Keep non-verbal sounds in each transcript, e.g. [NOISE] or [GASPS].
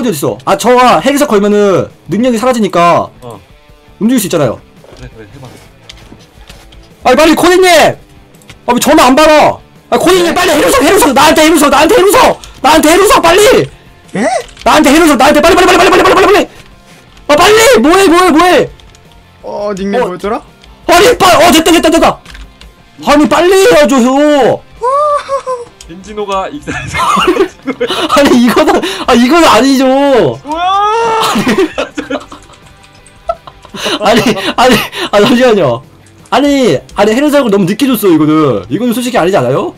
코디 어딨어? 아 저가 핵에서 걸면은 능력이 사라지니까 어 움직일 수 있잖아요. 그래 그래 해봐 아 빨리 코디님! 아왜 전화 안 받아? 아 코디님 빨리 해루소 해루소 나한테 해루소 나한테 해루소 나한테 해루소 빨리! 예? 나한테 해루소 나한테 빨리 빨리 빨리 빨리 빨리 빨리 빨리 빨리! 아 빨리! 뭐해 뭐해 뭐해! 어 닉네임 어. 뭐였더라? 아니 빨리 어 됐다 됐다 됐다! 아니 빨리 해야죠 [LAUGHS] 빈지노가 익사해서 [LAUGHS] 아니 이거는 아 이건 아니죠 뭐야 [LAUGHS] 아니 아니 아 잠시만요 아니 아니 해루소를 너무 늦게 줬어 이거는 이거는 솔직히 아니지 않아요?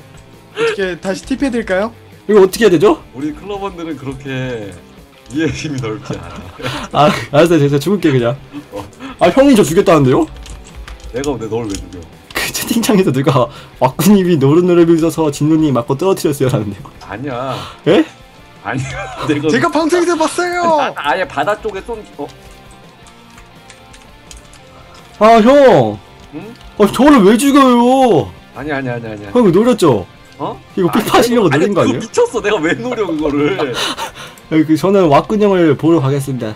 어떻게 다시 팁 해드릴까요? 이거 어떻게 해야 되죠? 우리 클럽원들은 그렇게 이해 힘이 넓지 않아 아 알았어요 제가 죽을게 그냥 어. 아 형이 저 죽였다는데요? 내가 근데 너를 왜 죽여 그 [LAUGHS] 채팅창에서 누가 왁구님이 노릇노릇을 있어서 진노님 맞고 떨어뜨렸어요 라는데요 아니야 예? 아니야 [LAUGHS] 내가 제가 방송에서 봤어요. 아, 아예 바다 쪽에 쏜 어? 아 형! 응? 아 저를 왜 죽여요? 아니야 아니야 아니야 아니야 형 노렸죠? 어? 이거 아니, 삐파시려고 아니, 노린 거 아니에요? 미쳤어 내가 왜 노려 그거를 [LAUGHS] 아, 그 저는 왁구 형을 보러 가겠습니다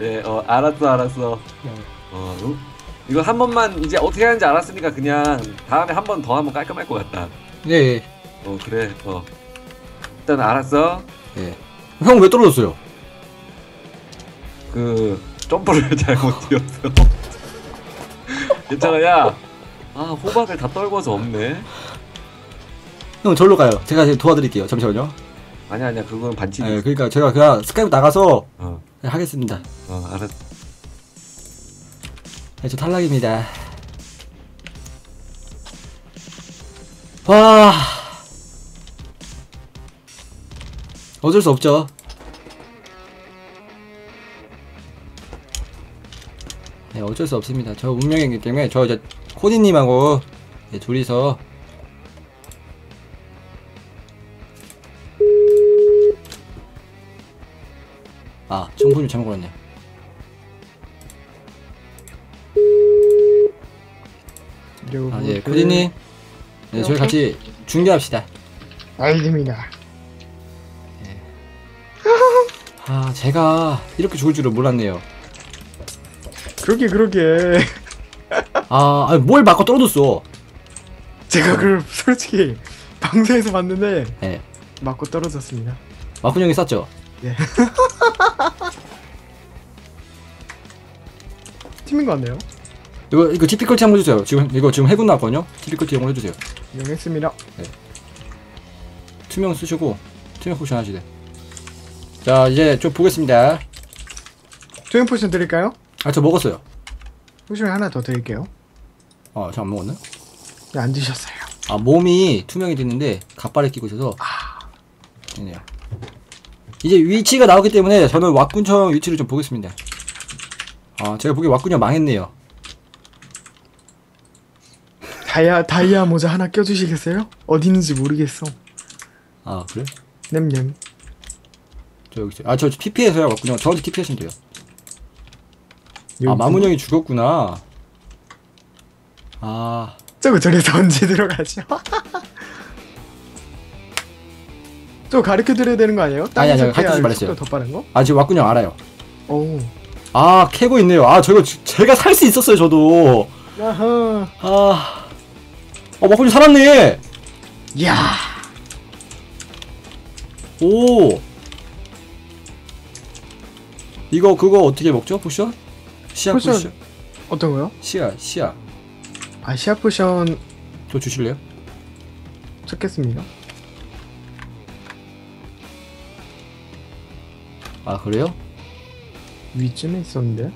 예어 알았어 알았어 어 응? 이거 한 번만 이제 어떻게 하는지 알았으니까 그냥 다음에 한 번 더 하면 깔끔할 것 같다. 네어 그래 어. 일단 알았어. 예. 형 왜 떨어졌어요? 그 점프를 [LAUGHS] 잘못 뛰었어. [LAUGHS] 괜찮아 야 아 호박을 다 떨궈서 없네. 형 절로 가요. 제가 도와드릴게요. 잠시만요. 아니야 아니야. 그건 반칙이 예, 그러니까 제가 그냥 스카이프 나가서 어, 그냥 하겠습니다. 어 알았어 네, 저 탈락입니다. 와. 어쩔 수 없죠. 네 어쩔 수 없습니다. 저 운명이기 때문에 저 이제 코디님하고 네, 둘이서 아 정보님 잘못 걸었네 아, 예, 코디님. 네, 저희 같이 중계합시다. 알립니다. 아, 제가 이렇게 죽을 줄은 몰랐네요. 그러게 그러게. 아, 아니, 뭘 맞고 떨어졌어. 제가 그걸 솔직히 방송에서 봤는데 예. 맞고 떨어졌습니다. 마쿤 형이 쐈죠? 예. [LAUGHS] 팀인 것 같네요. 이거, 이거 티피컬티 한번 해주세요. 지금, 이거 지금 해군 나왔거든요? 티피컬티 한번 해주세요. 이용했습니다. 투명 쓰시고, 투명 포션 하시대. 자, 이제 좀 보겠습니다. 투명 포션 드릴까요? 아, 저 먹었어요. 포션 하나 더 드릴게요. 어, 저안 먹었네? 네, 안 드셨어요. 아, 몸이 투명이 됐는데, 갑발을 끼고 있어서. 되네요. 이제 위치가 나오기 때문에 저는 왁군청 위치를 좀 보겠습니다. 아, 제가 보기에 왁군청 망했네요. 다이아 다이아 모자 하나 껴주시겠어요? 어디 있는지 모르겠어. 아, 그래? 냄냄. 저 여기 있어요. 아, 저 TP에서요, 왁군청. 저한테 TP 하시면 돼요. 아, 마문 형이 죽었구나. 아, 저거 저래서 언제 들어가죠? [LAUGHS] 저 가르쳐 드려야 되는 거 아니에요? 아니, 아니, 가르치지 말랬어요. 더 빠른 거? 아, 지금 왁군청 알아요. 오. 아, 캐고 있네요. 아, 저거 지- 제가 살 수 있었어요, 저도. 야하. 아, 어, 왁군청 살았네. 야. 오. 이거 그거 어떻게 먹죠? 포션? 시야 포션. 포션. 어떤 거요? 시야, 시야. 아 시아 포션 저 주실래요? 찾겠습니다. 아, 그래요? 위쯤에 있었는데.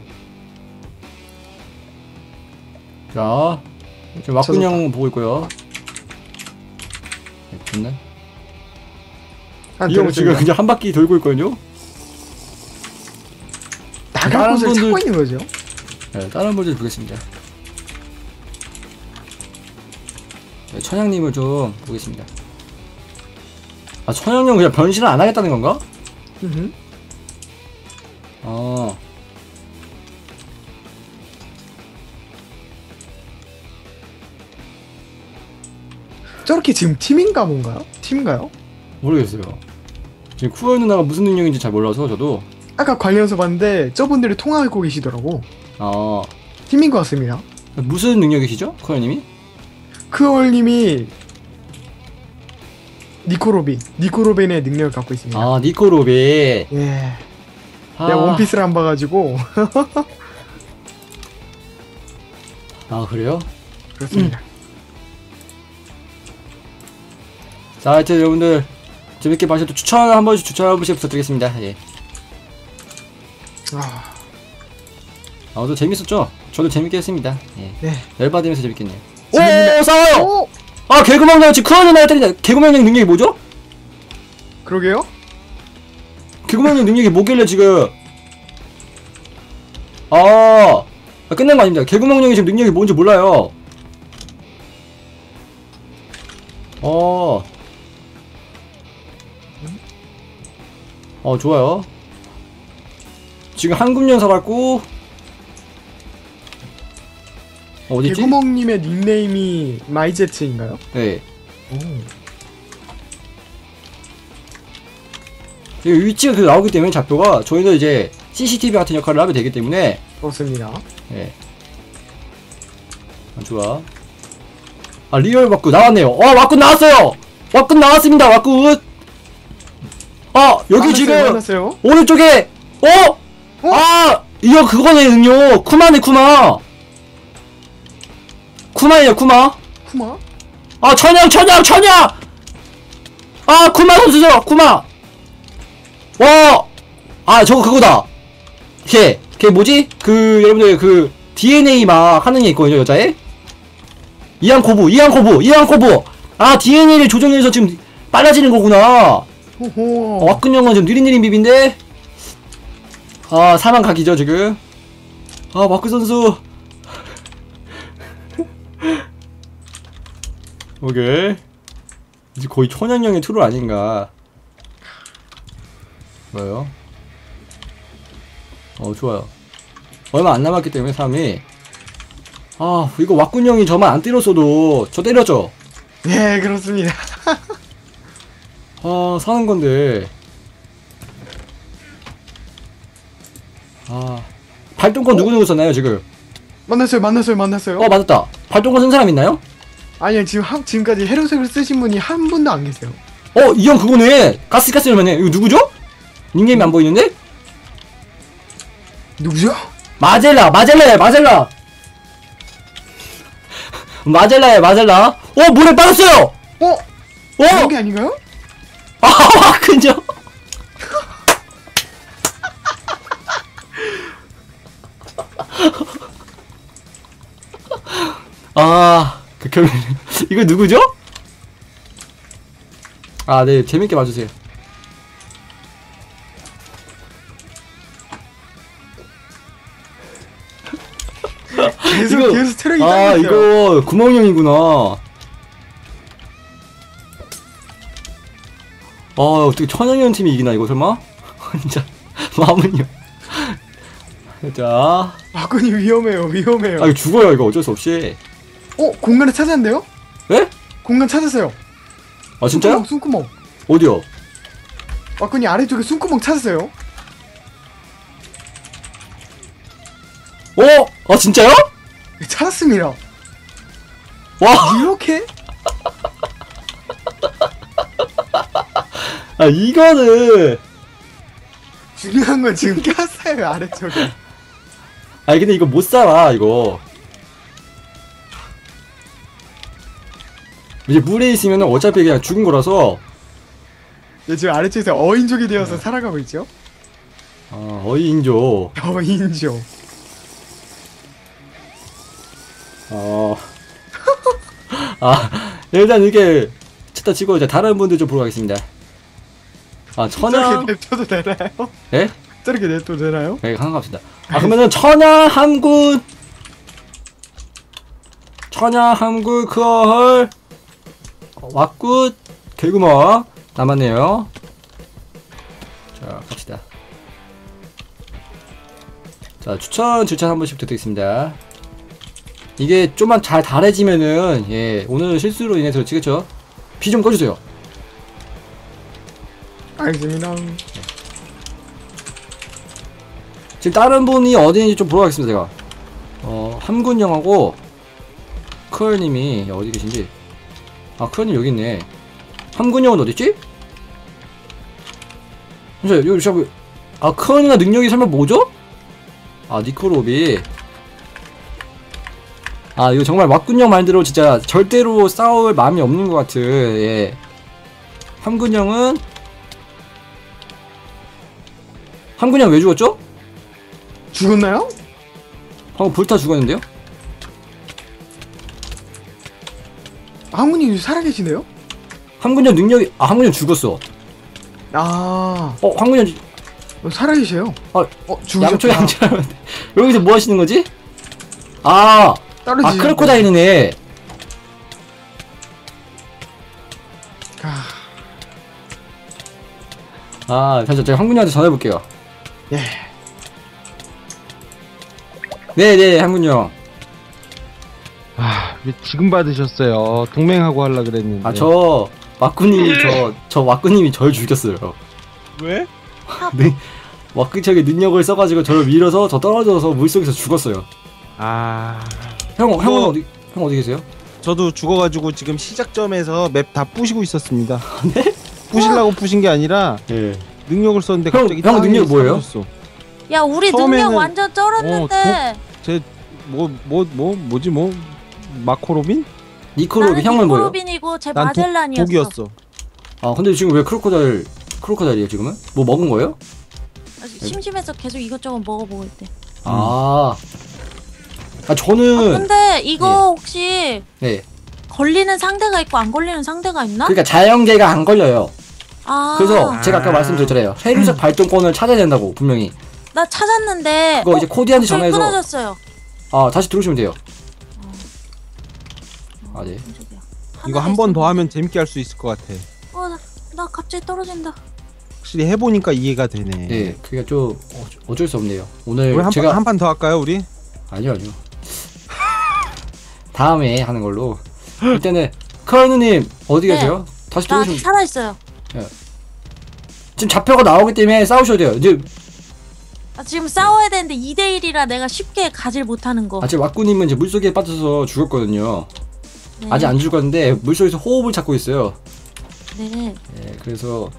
자, 지금 왁군 형 보고 있고요. 네, 좋네. 한이형 지금 그냥 한 바퀴 돌고 있거든요? 나갈 다른 곳을 분들- 찾고 있는 거죠. 네, 다른 분들 보겠습니다. 네, 천양님을 좀 보겠습니다. 아, 천양님 그냥 변신을 안 하겠다는 건가? 저렇게 지금 팀인가 뭔가요? 팀인가요? 모르겠어요. 지금 쿠어 누나가 무슨 능력인지 잘 몰라서 저도 아까 관련해서 봤는데 저분들이 통화하고 계시더라고. 어 팀인 것 같습니다. 무슨 능력이시죠? 쿠어님이? 크월님이 니코로빈, 니코로빈의 능력을 갖고 있습니다. 아 니코로비 예. 아, 내가 원피스를 안 봐가지고 아 그래요? 그렇습니다. 자 하여튼 여러분들 재밌게 봐주셔도 추천 한 번씩 추천 한 번씩 부탁드리겠습니다 예. 아, 아무튼 재밌었죠? 저도 재밌게 했습니다 예. 네. 열받으면서 재밌겠네요. 오 싸워요! 오, 아 개구멍령 지금 쿠어 누나가 때린다 개구멍령 능력이 뭐죠? 그러게요. 개구멍령 능력이 뭐길래 지금 아, 아 끝난 거 아닙니다 개구멍령이 지금 능력이 뭔지 몰라요 어. 어 좋아요 지금 한금년 살았고 어, 어디지? 개구멍님의 닉네임이 마이제트인가요? 네 오. 이 위치가 그 나오기 때문에 좌표가 저희도 이제 CCTV 같은 역할을 하면 되기 때문에 그렇습니다. 예. 아, 좋아. 아 리얼 왁구 나왔네요. 어 왁구 나왔어요. 왁구 나왔습니다. 왁구. 아 여기 지금 만났어요. 오른쪽에 어? 어? 아 이거 그거네 능력 쿠마네 쿠마. 쿠마예요 쿠마. 쿠마? 아 천양 천양 천양. 아 쿠마 선수죠 쿠마. 와. 아 저거 그거다. 걔, 걔 뭐지? 그 여러분들 그 DNA 막 하는 게 있거든요 여자애. 이안코부, 이안코부, 이안코부. 아 DNA를 조정해서 지금 빨라지는 거구나. 호호. 어, 왁근형은 좀 느린 느린 비빈데. 아 사망 각이죠 지금. 아 마크 선수. [LAUGHS] 오케이. 이제 거의 천연형의 트롤 아닌가. 뭐요? 어 좋아요. 얼마 안 남았기 때문에 사람이 아 이거 왁군 형이 저만 안 때렸어도 저 때렸죠. 네, 그렇습니다. 아 사는 건데 아 발동권 누구 누구 썼나요 지금? 만났어요, 만났어요, 만났어요. 어 맞았다. 발동권 쓴 사람 있나요? 아니요, 지금 한, 지금까지 헤로색을 쓰신 분이 한 분도 안 계세요. 어 이 형 그거네. 가스 가스 열면네. 이거 누구죠? 닉네임이 안 보이는데? 누구죠? 마젤라 마젤라야 마젤라. 마젤라야 마젤라. 어 물에 빠졌어요. 어? 어. 게 아닌가요? 아 그죠? 아, 극혐이 이거 누구죠? 아, 네, 재밌게 봐주세요. 계속, 이거- 계속 트랙이 아. 이거 구멍형이구나. 아, 어떻게 천연형 팀이 이기나 이거 설마? [LAUGHS] 진짜 마음은요. 자, 와군이 위험해요, 위험해요. 아 이거 죽어요 이거 어쩔 수 없이. 어? 공간을 찾았는데요? 예? 공간 찾았어요. 아 진짜요? 숨구멍, 숨구멍. 어디요? 와군이 아래쪽에 숨구멍 찾았어요. 어? 아 진짜요? 네, 찾았습니다. 와, 이렇게? 아 이거는. 중요한 건 지금 꼈어요, 아래쪽에. [LAUGHS] 아니 근데 이거 못 살아 이거. 이제 물에 있으면 어차피 그냥 죽은 거라서 네, 지금 아래쪽에서 어인족이 되어서 살아가고 있죠? 아 어이인조 어인족. 어. [LAUGHS] 아, 일단 이렇게 치다 치고 이제 다른 분들 좀 보러 가겠습니다. 아, 천양, 저렇게 냅둬도 되나요? 예? 저렇게 냅둬도 되나요? 네, 한갑시다. 아, 그러면은 천양 함군, 천양 함군 크어헐, 왁굿, 개구멍 남았네요. 자, 갑시다. 자, 추천, 추천 한 번씩 부탁드리겠습니다. 이게 좀만 잘 달해지면은, 예, 오늘 실수로 인해서 그렇지, 그쵸? 비 좀 꺼주세요. 아, 가겠습니다. 지금 다른 분이 어디인지 좀 보러 가겠습니다 제가 어 함군 형하고 크얼님이 어디 계신지 아 크얼님 여기 있네 함군 형은 어딨지? 잠시만 여기 잠깐 아 크얼님과 능력이 설마 뭐죠? 아 니코로비 아 이거 정말 왁군형 말대로 진짜 절대로 싸울 마음이 없는 것 같은 예 함군 형은 형 왜 죽었죠? 죽었나요? 방금 불타 죽었는데요? 항문이 살아계시네요? 황군형 능력이 아 황군형 죽었어. 아, 어 황군형 어, 살아계세요. 어, 어, 양초 죽으셨구나. 양초하는데 [LAUGHS] 여기서 뭐 하시는 거지? 아, 떨어지. 아 크로코다일이네. 아, 아 잠시만 제가 황군형한테 전화해 볼게요. 예. 네네 황군형. 아, 왜 지금 받으셨어요. 동맹하고 하려 그랬는데. 아저 왁구님이 저저 왁구님이 절 죽였어요. 왜? [LAUGHS] 네. 왁구척의 능력을 써가지고 저를 밀어서 저 떨어져서 물속에서 죽었어요. 아, 형 형은 어디 형 어디 계세요? 저도 죽어가지고 지금 시작점에서 맵 다 부시고 있었습니다. [LAUGHS] 네? 부시려고 부신 게 아니라 예. 능력을 썼는데 형, 갑자기 형 능력 뭐예요? 사라졌어. 야 우리 능력 완전 쩔었는데 뭐, 뭐, 뭐, 뭐 지, 뭐? 마코로빈? 니코로비 나는 형은 뭐예요? 니코로빈이고 제 마젤란이었어 독이었어. 아 근데 지금 왜 크로코다일 크로코다일이에요 지금은? 뭐 먹은 거예요? 아, 심심해서 계속 이것저것 먹어보고 있대 아, 아 아, 저는 근데 이거 예. 혹시 네 걸리는 상대가 있고 안 걸리는 상대가 있나? 그러니까 자연계가 안 걸려요. 아 그래서 제가 아까 말씀드렸잖아요. 해류색 발동권을 찾아야 된다고 분명히. 나 찾았는데 그거 이제 코디한테 갑자기 전화해서 끊어졌어요 아 다시 들어오시면 돼요. 아 네. 깜짝이야. 이거 하나가 한 번 더 있었는데. 하면 재밌게 할 수 있을 것 같아. 어, 나, 나 갑자기 떨어진다 확실히 해보니까 이해가 되네. 네, 그게 좀 어- 어쩔 수 없네요. 오늘 우리 한 제가 판한판 더 할까요, 우리? 아니요 아니요. [LAUGHS] 다음에 하는 걸로. 일단은 크라우누님 어디 네. 계세요? 다시 나 들어오시면 살아 있어요 지금 잡혀가 나오기 때문에 싸우셔야 돼요. 이제 아, 지금 싸워야 되는데 2대1이라 내가 쉽게 가질 못하는 거 아 지금 왁구님은 이제 물속에 빠져서 죽었거든요. 네. 아직 안 죽었는데 물속에서 호흡을 찾고 있어요. 네. 예, 그래서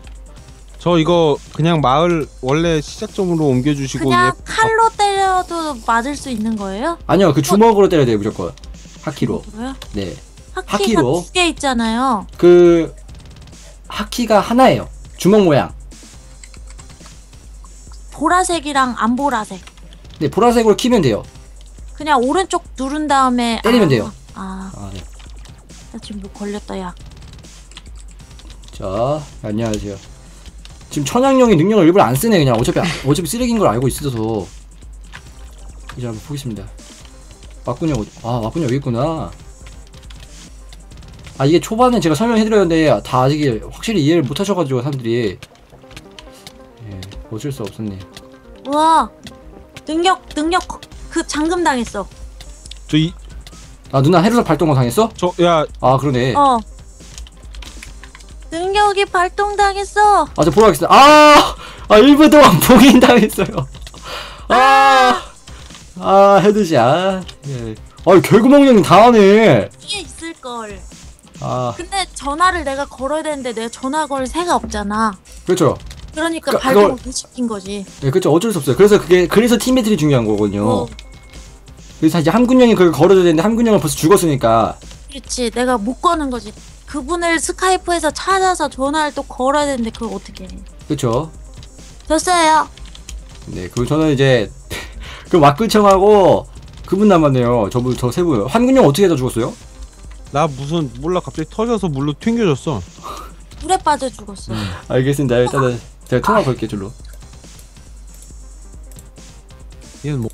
저 이거 그냥 마을 원래 시작점으로 옮겨주시고 그냥 얘- 칼로 때려도 맞을 수 있는 거예요? 아니요 그 주먹으로 때려야 돼요 무조건 하키로. 뭐요? 네, 하키가 하키로? 두 개 있잖아요 그 하키가 하나예요. 주먹 모양. 보라색이랑 안 보라색 네, 보라색으로 키면 돼요. 그냥 오른쪽 누른 다음에 때리면 아, 돼요. 아, 아, 네. 나 지금 뭐 걸렸다 야. 자, 안녕하세요. 지금 천양령이 능력을 일부러 안 쓰네 그냥 어차피 어차피 쓰레기인 걸 알고 있어서 이제 한번 보겠습니다. 맞군요. 아, 맞군요 여기 있구나. 아 이게 초반에 제가 설명해드렸는데 다 아직 확실히 이해를 못하셔가지고 사람들이 예, 어쩔 수 없었네. 우와 능력 능력 그 잠금 당했어. 저 이, 아 누나 해루석 발동거 당했어? 저, 야, 아 그러네. 어. 능력이 발동 당했어. 아, 저 보러 가겠습니다. 아! 아, 1분 동안 [LAUGHS] 봉인 당했어요. 아! 아, 헤드샷. 예. 아, 결구멍 형님 당하네. 뒤에 있을 걸. 아, 근데 전화를 내가 걸어야 되는데 내가 전화 걸 새가 없잖아. 그렇죠. 그러니까 그- 발동을 그걸- 못 시킨 거지. 예, 그렇죠. 어쩔 수 없어요. 그래서 그게, 그래서 팀매트리 중요한 거거든요. 어, 그래서 이제 함군 형이 그걸 걸어줘야 되는데 함군 형은 벌써 죽었으니까. 그렇지. 내가 못 거는 거지. 그분을 스카이프에서 찾아서 전화를 또 걸어야 되는데 그걸 어떻게 해. 그렇죠. 됐어요. 네, 그럼 저는 이제, [LAUGHS] 그 왁글청하고 그분 남았네요. 저분, 저 세 분. 함군 형 어떻게 다 죽었어요? 나 무슨 몰라 갑자기 터져서 물로 튕겨졌어. 물에 빠져 죽었어. 알겠습니다. 일단은 제가 통화 걸게요, 줄로. 얘는 뭐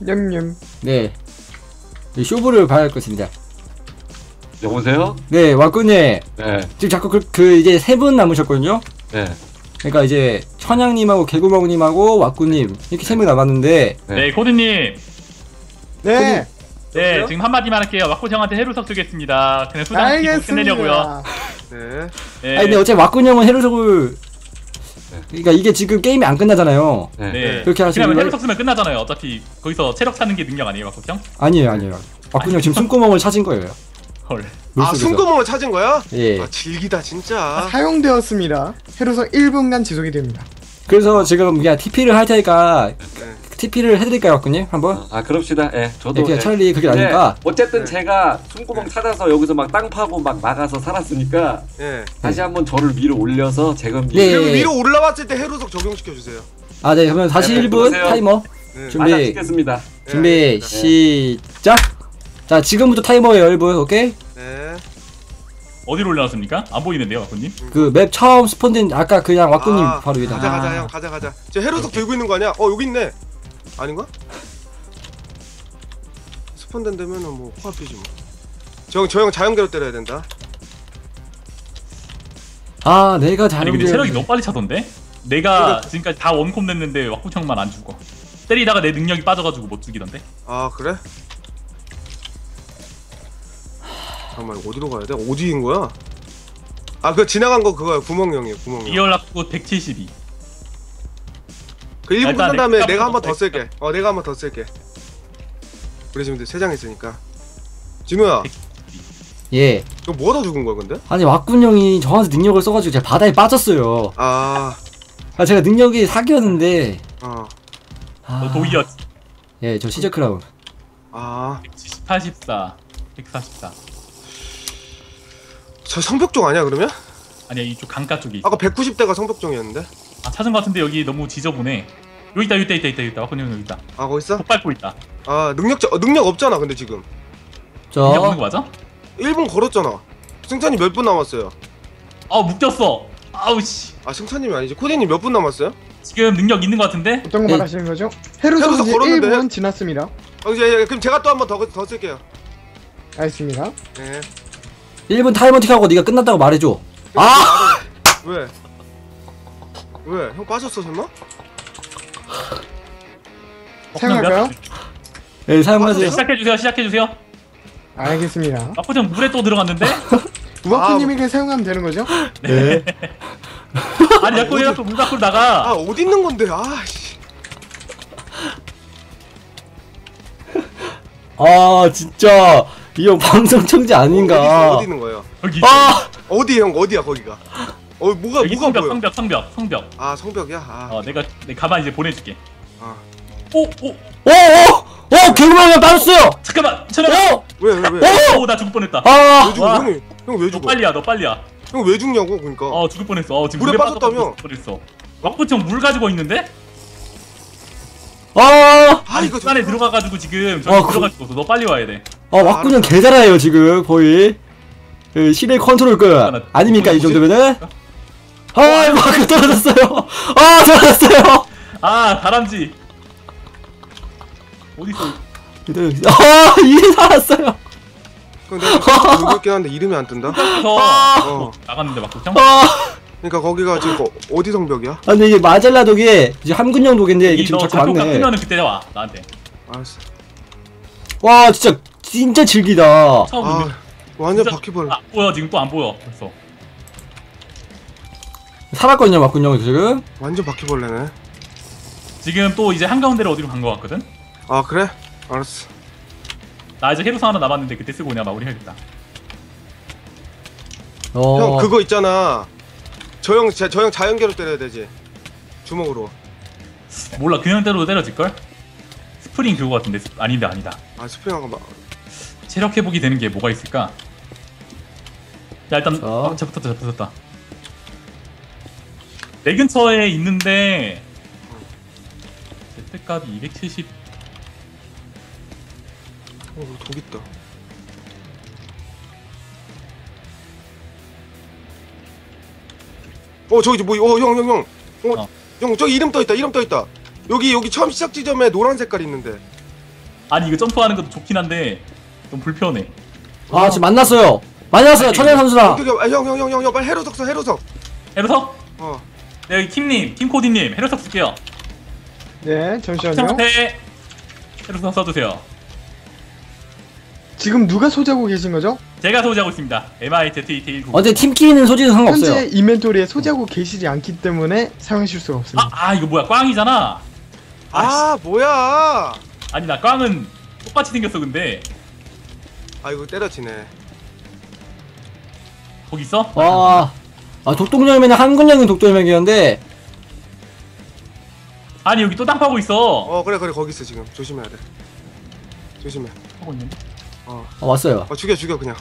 냠냠. 네. 네, 쇼부를 봐야 할 것입니다. 여보세요? 네, 왁구님. 네, 지금 자꾸 그, 그 이제 세 분 남으셨거든요. 네, 그러니까 이제 천양님하고 개구멍님하고 왁구님 이렇게 세 명 남았는데 네. 네, 코디님. 네. 네, 여보세요? 지금 한마디만 할게요. 왁구 형한테 해루석 주겠습니다. 그냥 수장 시키고 끝내려고요. 알겠습니다. 네. 네. 아니 근데 어차피 왁군 형은 헤르속을 그러니까 이게 지금 게임이 안 끝나잖아요. 네. 네. 그렇게 그러면 거예요? 해루석 쓰면 끝나잖아요. 어차피 거기서 체력 차는 게 능력 아니에요, 왁구 형? 아니에요, 아니에요. 왁군 형 지금 숨구멍을 찾은 거예요. 헐. 아 물속에서. 숨구멍을 찾은 거야? 예. 아 질기다 진짜. 사용되었습니다. 해로석 1분간 지속이 됩니다. 그래서 지금 그냥 TP를 할 테니까 네. TP를 해드릴까요, 왁군님? 한번? 아 그럽시다. 예, 저도 네, 그냥 예. 차라리 그게 근데 나니까. 어쨌든 네. 제가 숨구멍 찾아서 여기서 막 땅 파고 막 나가서 살았으니까 예. 다시 한번 저를 위로 올려서 재검 네. 그리고 위로 올라왔을 때 해로석 적용시켜 주세요. 아, 네, 그러면 다시 네, 1분 보세요. 타이머. 네. 준비. 맞아 찍겠습니다. 준비, 네. 시작! 자, 지금부터 타이머예요, 1분, 오케이? 네. 어디로 올라왔습니까? 안 보이는데요, 왁구님? 그 맵 처음 스폰된 아까 그냥 왁군님 아, 바로 위에다. 가자 가자 아. 형 가자 가자. 저 해로석 들고 있는 거 아니야? 어 여기 있네. 아닌가? 스폰된 되면은 뭐 코앞이지 뭐. 저형 저형 자연계로 때려야 된다. 아, 내가 아니 근데 체력이 너무 빨리 차던데? 내가 지금까지 다 원콤 냈는데 왁구 형만 안 죽어. 때리다가 내 능력이 빠져가지고 못 죽이던데? 아 그래? 잠깐만 이거 어디로 가야 돼? 어디인 거야? 아 그 지나간 거 그거야 구멍형이에요 구멍형. 락구 172. 그 1분 일단 끝난 다음에 내가 한번 한번 더 쓸게. 어 내가 한 번 더 쓸게. 우리 지금 세장 있으니까. 진우야, 예. 너 뭐하다 죽은 거야 근데? 아니, 왁군 형이 저한테 능력을 써가지고 제가 바다에 빠졌어요. 아, 아, 제가 능력이 사기였는데. 어, 아, 너 도이었지. 예, 저 시저 크라운. 아, 184, 144. 저 성벽종 아니야 그러면? 아니야 이쪽 강가 있어. 아까 190대가 성벽종이었는데. 아 찾은 것 같은데 여기 너무 지저분해. 여기 있다 여기 있다 있다 있다 여기 있다. 여기 있다. 아 거기 있어? 복 밟고 있다. 아 능력 어, 능력 없잖아 근데 지금. 이게 없는 저, 거 맞아? 1분 걸었잖아. 승찬이 몇 분 남았어요? 아 묶였어. 아우 씨. 아 승찬님이 아니지. 코디님 몇 분 남았어요? 지금 능력 있는 것 같은데? 어떤 거 예. 말하시는 거죠? 해로석 이제 걸었는데? 1분 지났습니다. 어, 예, 예, 그럼 제가 또 한 번 더 더 쓸게요. 알겠습니다. 네. 1분 타이머틱 하고 네가 끝났다고 말해줘. 아! 왜? 왜? 형 빠졌어 설마? 사용할까요? 예, 사용하세요. 네, 시작해 주세요. 시작해 주세요. 알겠습니다. 왁구 형 물에 또 들어갔는데? [LAUGHS] 우아쿠님에게 사용하면 되는 거죠? [LAUGHS] 네. 아니 자꾸 자꾸 물 밖으로 아 나가. 어디 있는 건데? 아 씨. 아, 진짜. 이 형 방송 청지 아닌가. 어디 있는 거예요? 여기. 아! 어디 형 어디야 거기가? 어 뭐가 여기 뭐가 성벽 보여? 성벽 성벽 성벽. 아 성벽이야. 아. 어 내가 내 가만 이제 보내줄게. 아. 오 오. 오, 오! 오! 개구멍이 빠졌어요! 잠깐만 천연아. 오! 왜 왜 왜? 오나 죽을 뻔했다. 아! 왜 죽어? 와. 형이 형왜 너 죽어? 빨리야 너 빨리야. 형 왜 죽냐고 그러니까. 어 죽을 뻔했어. 어 지금 물에 물에 빠졌다며? 뻔했어. 왁구청 물 가지고 있는데? 아! 아 이거 그 안에 좀- 들어가가지고 지금 저기 어, 그- 들어갈 수 없어. 너 빨리 와야 돼. 아, 왁군 형 개잘해요, 지금. 거의. 그, 시대 컨트롤 끝. 나- 아닙니까, 이? 정도면은? 아, 마크 떨어졌어요. 아, 떨어졌어요. 아 다람쥐. 어디 있어? 아, 이게 살았어요. 그럼 내가 보고 있긴 한데 이름이 안 뜬다. 그래서 어. 나갔는데 왁구청? 아, 그러니까 거기가 지금 거- 어디 성벽이야? 아, 근데 이게 마젤라 독에 이제 함근형 독인데 이게 지금 너 자꾸 작곡가 막네. 끄면은 그때 와 나한테. 알았어. 와, 진짜, 진짜 즐기다. 처음 아 완전 진짜- 바퀴벌레. 안 보여 지금 또 안 보여 벌써. 살았거든요, 형이 지금. 완전 바퀴벌레네. 지금 또 이제 한 가운데로 어디로 간거 같거든? 아 그래? 알았어. 나 이제 해로사 하나 남았는데 그때 쓰고 그냥 마무리해야겠다. 어. 형 그거 있잖아. 저형 저형 자연계로 때려야 되지. 주먹으로. 몰라 그냥 때로 때려질 걸? 스프링 그거 같은데 스- 아닌데 아니다. 아 스프링하고 막. 체력 회복이 되는 게 뭐가 있을까? 야 일단 자. 어, 잡혔다 잡혔다. 내 근처에 있는데 제트값이 270 어, 여기 독 있다. 어 저기 뭐, 어형형 형, 어, 어. 형 저기 이름 떠 있다, 이름 떠 있다. 여기 여기 처음 시작 지점에 노란 색깔 있는데. 아니 이거 점프하는 것도 좋긴 한데 좀 불편해. 아, 지금 만났어요. 만났어요, 천연 선수랑. 어떻게? 아, 형형형형형 빨리 해로석 써 해로석. 해로석? 어. 네, 여기 팀님, 팀코디님 해로석 쓸게요. 네, 잠시만요. 형한테 해로석 써주세요. 지금 누가 소지하고 계신 거죠? 제가 소지하고 있습니다. MIZT19. 어제 팀끼리는 소지는 상관없어요. 현재 인벤토리에 소지하고 계시지 않기 때문에 사용하실 수가 없습니다. 아, 아 이거 뭐야? 꽝이잖아. 아 뭐야 아니 나 꽝은 똑같이 생겼어 근데 아 이거 때려치네 거기 있어? 와, 아 독동열매는 한군형인 독동열매였는데 아니 여기 또 땅 파고 있어. 어 그래 그래 거기 있어 지금 조심해야 돼 조심해 하고 있는데. 아, 왔어요. 어 죽여 죽여 그냥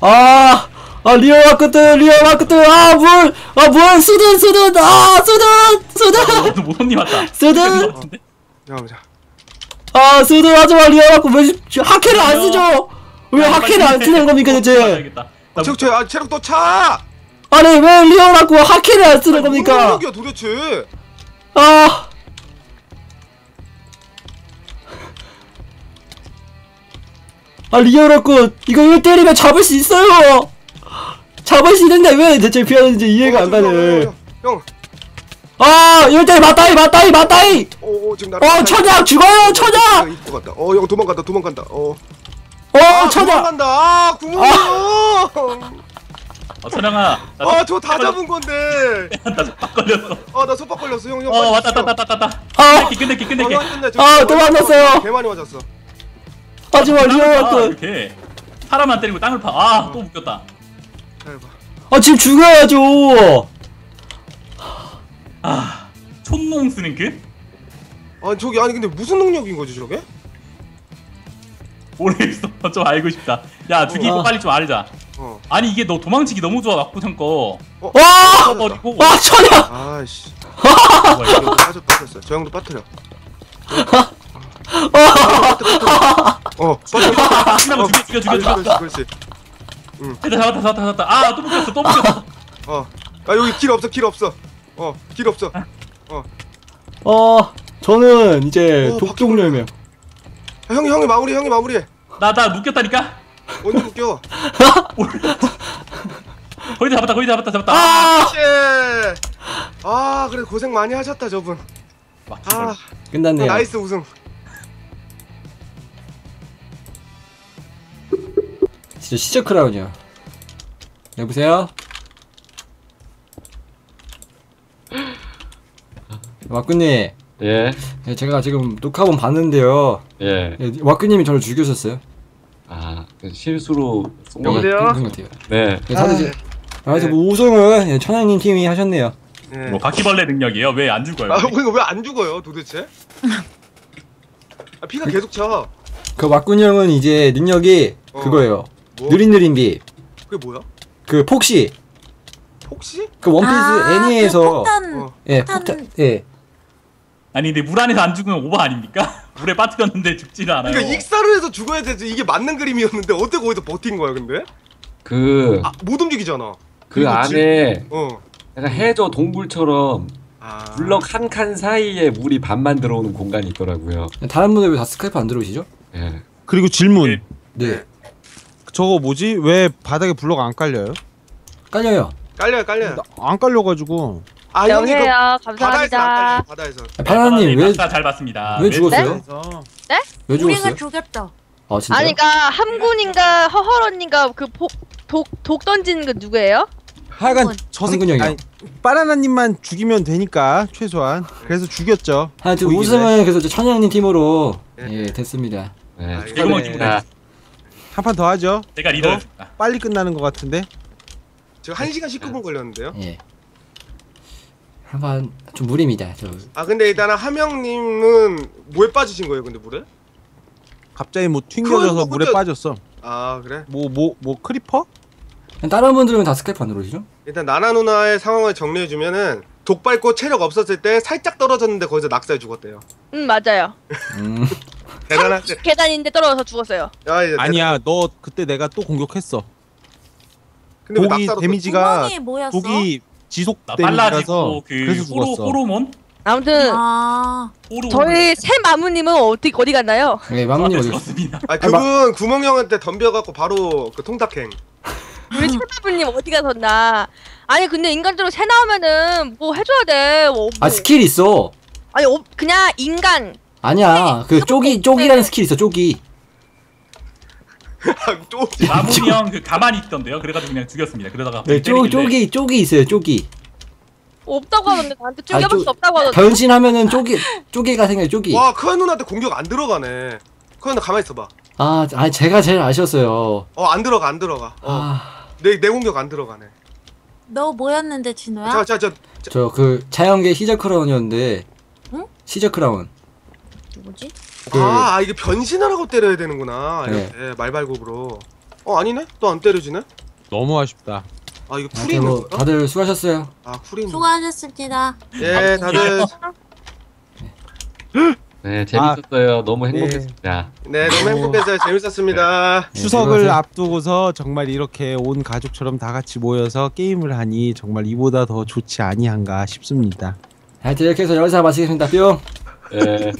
아, 아 리얼 마크들, 리얼 마크들, 아 물, 아 물, 수든, 수든, 아 수든, 수든, 너 모선님 왔다. [LAUGHS] 수든, 같은데? 잠깐만 자아 수든 하지마 리얼 마크 왜 지- 하케를 안 쓰죠? 왜 하케를 안 쓰는 겁니까 대체? 어, 체력 체 아, 체력 또 차 아니 왜 리얼 마크 하케를 안 쓰는 겁니까? 여기야 도대체 아. 아 리얼하고 이거 왜 때리면 잡을 수 있어요. 잡을 수 있는데 왜 대체 피하는지 이해가 안 가네. 형아 이럴 때 맞다이 맞다이 맞다이. 어, 어, 지금 어 천양 죽어요 천양. 입고 갔다 어형 도망간다 도망간다 어어 아, 천양. 도망간다 아 구멍이요 어 천양아. 아저 다 잡은 건데 [LAUGHS] 나pak 걸렸어. 아나 속박 걸렸어 형형 어 왔다 왔다 왔다 왔다. 아 끝낼게 끝낼게 끝낼게. 아, 또 만났어요. 개 많이 맞았어 하지마 아 리얼하고. 이렇게 사람만 때리고 땅을 파. 아또 웃겼다. 잘 봐. 아 지금 죽어야죠. 아 촌농 쓰는 그? 아니 저기 아니 근데 무슨 능력인 거지 저게? 모르겠어. [LAUGHS] 좀 알고 싶다. 야 죽이고 아. 빨리 좀 알자. 어. 아니 이게 너 도망치기 너무 좋아 막구장 거. 와. 버리고. 와 천양. 아이씨. [LAUGHS] 이거 빠져 빠졌어 저 형도 빠뜨려 [LAUGHS] 어 빠뜨려 끝나고 죽여 죽여 죽여. 죽여. 그렇지 그렇지. 일단 잡았다 잡았다 잡았다. 아또 묶였어 또 묶였어. 어아 여기 길 없어 길 없어. 어길 없어. 어. 저는 이제 어, 독종 열매. 아, 형이 형이 마무리 형이 마무리해 나나 묶였다니까. 언제 웃겨 [LAUGHS] 거의 다 잡았다 거의 다 잡았다 잡았다. 아 예. 아 그래 고생 많이 하셨다 저분. 막 아. 끝났네요. 나이스 우승 진짜 시저 크라운이야. 여보세요? [GASPS] 와꾸님, 예, 예, 제가 지금 녹화본 봤는데요. 예. 예, 와꾸님이 저를 죽이셨어요. 아, 그 실수로 쏜 거. 여보세요? 그런 것 같아요. 네. 예, 다들 이제 아, 그래서 뭐 우승을 예, 천양님 팀이 하셨네요. 예. 뭐 바퀴벌레 능력이에요? 왜 안 죽어요? 아 그러니까 왜 안 죽어요 도대체 [LAUGHS] 아, 피가 계속 차 그 와꾸니 형은 이제 능력이 어. 그거예요. 뭐? 느린느린 비. 그게 뭐야 그 폭시. 혹시 그 원피스 아, 애니에서 그 폭탄 어. 예, 폭탄. 예. 아니 근데 물 안에서 안 죽으면 오버 아닙니까? [LAUGHS] 물에 빠뜨렸는데 죽지는 않아요. 그러니까 익사를 해서 죽어야 되지 이게 맞는 그림이었는데 어떻게 거기서 버틴 거야 근데 그, 아 못 움직이잖아 그 안에 어 약간 해저 동굴처럼 아. 블럭 한 칸 사이에 물이 반만 들어오는 공간이 있더라고요. 다른 분들 왜 다 스카이프 안 들어오시죠? 예. 그리고 질문. 네. 네. 저거 뭐지? 왜 바닥에 블록 안 깔려요? 깔려요. 깔려요 깔려요 안 깔려가지고. 아 형이 그 여보세요. 바다에서 안 감사합니다. 깔려 바다에서 아, 파라님 왜, 잘 봤습니다. 왜 죽었어요? 네? 왜 우리가 죽었어요? 죽였다. 아 진짜? 아니 그러니까 함군인가 허허런인가 그 그독 독 던지는 거 누구예요? 하여간 한군. 저 새끼 한군형이요. 아니 바나나님만 죽이면 되니까 최소한. 그래서 죽였죠. 하여튼. 우승은 그래서 이제 천양님 팀으로 예. 예 됐습니다. 네. 아, 이거만 네. 아, 한 판 더 하죠. 내가 리더였습니다. 빨리 끝나는 것 같은데. 지금 1시간 19분 걸렸는데요 예. 한번 좀 무리입니다. 저 아 근데 일단은 함영님은 뭐에 빠지신 거예요 근데 물에? 갑자기 뭐 튕겨져서 그건 물에 혼자- 빠졌어. 아 그래? 뭐 뭐 뭐 크리퍼? 다른 분들은 다 스카이프 안 들어오시죠? 일단 나나 누나의 상황을 정리해주면은 독 밟고 체력 없었을 때 살짝 떨어졌는데 거기서 낙사해 죽었대요 응 맞아요. 음. 대단하지? 계단인데 떨어져서 죽었어요. 야, 이제 아니야. 너 그때 내가 또 공격했어. 근데 왜 독이 낙사로 데미지가 구멍이 뭐였어? 독이 지속 나 데미지라서 빨라지고 그 그래서 죽었어. 호르몬? 아무튼 아, 호르몬. 저희 새 마무님은 어디 어디 갔나요? 네, 마무님 어디? 죽었습니다. 아 그분 구멍 형한테 덤벼갖고 바로 그 통닭행 우리 새 마무님 어디 가셨나? 아니 근데 인간적으로 새 나오면은 뭐 해줘야 돼. 뭐, 아 뭐. 스킬 있어. 아니 어, 그냥 인간 아니야. 그 쪼기 쪼기라는 스킬 있어. 쪼기. 아, [LAUGHS] 또 마문이 형그 가만히 있던데요. 그래가지고 그냥 죽였습니다. 그러다가 네, 쪼, 쪼기 쪽이 있어요 쪽이 없다고 하던데 나한테 아니, 쪼개볼 수 쪼- 없다고 하던데. 변신하면은 [LAUGHS] 쪼기 쪼개가 생겨요 쪼기 와 크한 누나한테 공격 안 들어가네. 크한 누나 가만 있어봐. 아, 아 제가 제일 아쉬웠어요 어안 들어가 안 들어가. 아, 어내 내 공격 안 들어가네. 너 뭐였는데 진호야? 자자자 저그 자연계 시저 크라운이었는데 응? 시저 크라운 누구지? 그- 아, 아 이게 변신을 하고 때려야 되는구나. 네. 이렇게 말발굽으로. 어 아니네? 또 안 때려지네? 너무 아쉽다. 아 이거 아, 풀이 있는 뭐 거야? 다들 수고하셨어요 아 풀이 있는 거야? 수고하셨습니다. 예 다들 [LAUGHS] 네 재밌었어요. 너무 네. 행복했습니다. 네 너무 행복했어요. 재밌었습니다. 네, 추석을 수고하세요. 앞두고서 정말 이렇게 온 가족처럼 다 같이 모여서 게임을 하니 정말 이보다 더 좋지 아니한가 싶습니다. 하여튼 이렇게 해서 열사 마치겠습니다 뿅 네.